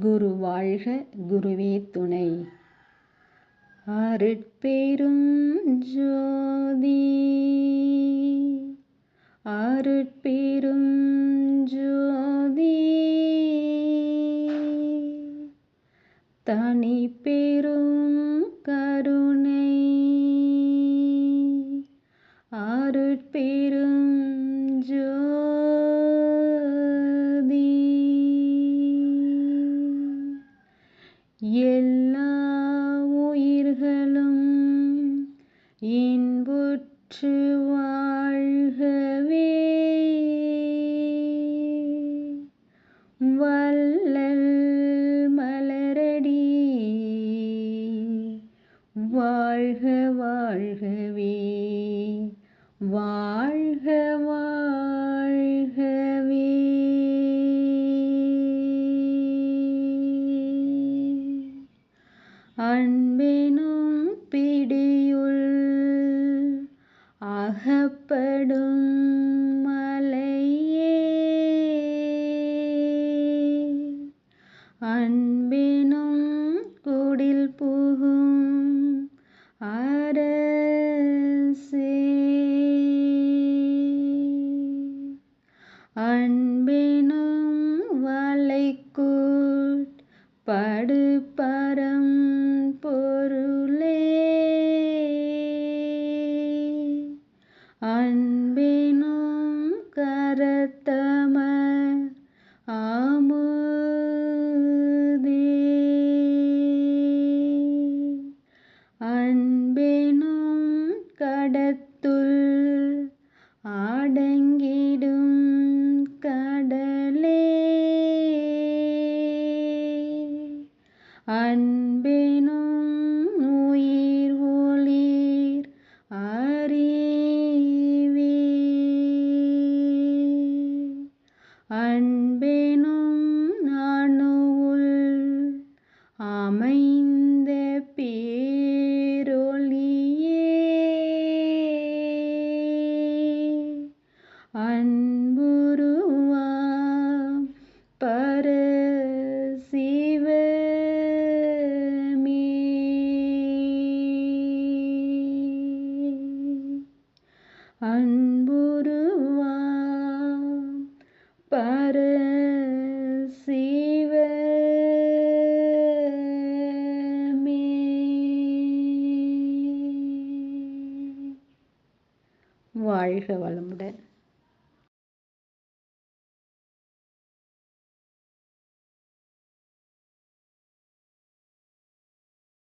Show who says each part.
Speaker 1: குரு வாழ்க குருவே துணை. அருட்பெரும் ஜோதி. அருட்பெரும் ஜோதி. தனி பெரும் கருணை. வாழ்கவே வாழ்க வாழ்கவே. அன்பெனும் பிடியுள் அகப்படும் மலையே. அன் அன்பெனும் வளைக்குட் படுபரம் பொருளே. அன்பெனும் கரத்தமர் ஆமுதே. அன்பெனும் கடத்துள் ஆடங்கிடும் அன்பெனும் உயிர் ஒளிர் அறிவே அன்பெனும் அணுவுள் அமைந்த அன்புருவாம் பரசிவமே. வாழ்க வளமுடன்.